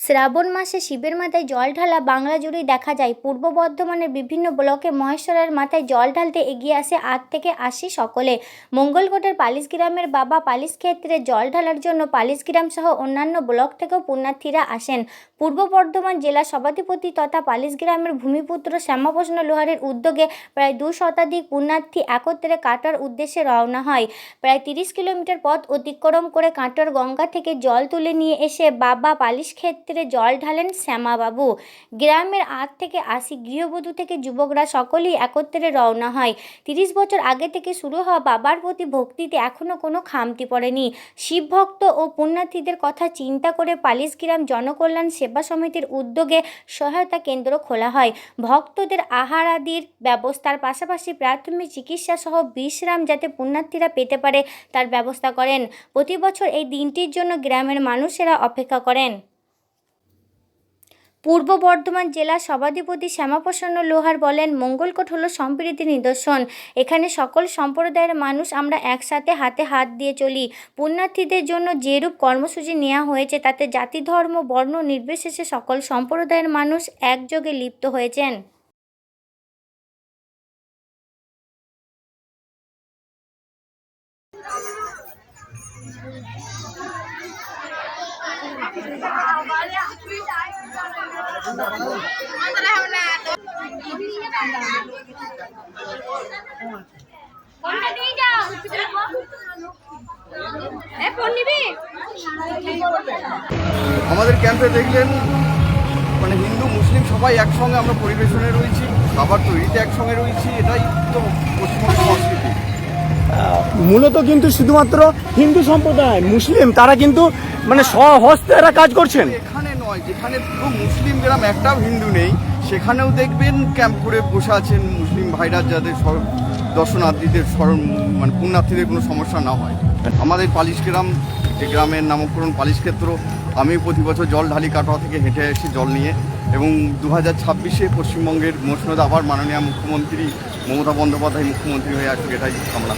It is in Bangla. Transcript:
শ্রাবণ মাসে শিবের মাথায় জল ঢালা বাংলা জুড়েই দেখা যায়। পূর্ব বর্ধমানের বিভিন্ন ব্লকে মহেশ্বরের মাথায় জল ঢালতে এগিয়ে আসে আট থেকে আশি সকলে। মঙ্গলকোটের পালিশ গ্রামের বাবা পালিশ ক্ষেত্রে জল ঢালার জন্য পালিশ গ্রাম সহ অন্যান্য ব্লক থেকেও পুণ্যার্থীরা আসেন। পূর্ব বর্ধমান জেলা সভাধিপতি তথা পালিশ গ্রামের ভূমিপুত্র শ্যামাপ্রসন্ন লোহারের উদ্যোগে প্রায় দু শতাধিক পুণ্যার্থী একত্রে কাটার উদ্দেশ্যে রওনা হয়। প্রায় তিরিশ কিলোমিটার পথ অতিক্রম করে কাটোর গঙ্গা থেকে জল তুলে নিয়ে এসে বাবা পালিশ ক্ষেত্রে জল ঢালেন শ্যামাবাবু। গ্রামের আট থেকে আশি গৃহবধূ থেকে যুবকরা সকলেই একত্রে রওনা হয়। তিরিশ বছর আগে থেকে শুরু হওয়া বাবার প্রতি ভক্তিতে এখনও কোনো খামতি পড়েনি। শিবভক্ত ও পুণ্যার্থীদের কথা চিন্তা করে পালিশ গ্রাম জনকল্যাণ সেবা সমিতির উদ্যোগে সহায়তা কেন্দ্র খোলা হয়। ভক্তদের আহার আদির ব্যবস্থার পাশাপাশি প্রাথমিক চিকিৎসা সহ বিশ্রাম যাতে পুণ্যার্থীরা পেতে পারে তার ব্যবস্থা করেন। প্রতি বছর এই দিনটির জন্য গ্রামের মানুষেরা অপেক্ষা করেন। পূর্ব বর্ধমান জেলার সভাধিপতি শ্যামাপ্রসন্ন লোহার বলেন, মঙ্গলকোট হলো সম্প্রীতির নিদর্শন। এখানে সকল সম্প্রদায়ের মানুষ আমরা একসাথে হাতে হাত দিয়ে চলি। পুণ্যার্থীদের জন্য যেরূপ কর্মসূচি নেওয়া হয়েছে, তাতে জাতি, ধর্ম, বর্ণ নির্বিশেষে সকল সম্প্রদায়ের মানুষ একযোগে লিপ্ত হয়েছেন। আমাদের ক্যাম্পে দেখলেন মানে হিন্দু মুসলিম সবাই একসঙ্গে আমরা পরিবেশনে রয়েছি খাবার তৈরিতে একসঙ্গে রয়েছি এটাই তো পশ্চিমবঙ্গের সংস্কৃতি। মূলত কিন্তু শুধুমাত্র হিন্দু সম্প্রদায় মুসলিম তারা কিন্তু মানে স্বহস্তে এরা কাজ করছেন। এখানে নয় যেখানে পুরো মুসলিম গ্রাম, একটাও হিন্দু নেই, সেখানেও দেখবেন ক্যাম্প করে বসে আছেন মুসলিম ভাইরা যাদের দর্শনার্থীদের স্মরণ মানে পুণ্যার্থীদের কোনো সমস্যা না হয়। আমাদের পালিশ গ্রাম যে গ্রামের নামকরণ পালিশ ক্ষেত্র, আমি প্রতি বছর জল ঢালি কাটোয়া থেকে হেঁটে এসে জল নিয়ে এবং দু হাজার ছাব্বিশে পশ্চিমবঙ্গের মসনদ আবার মাননীয় মুখ্যমন্ত্রী মমতা বন্দ্যোপাধ্যায় মুখ্যমন্ত্রী হয়ে আসুক এটাই আমরা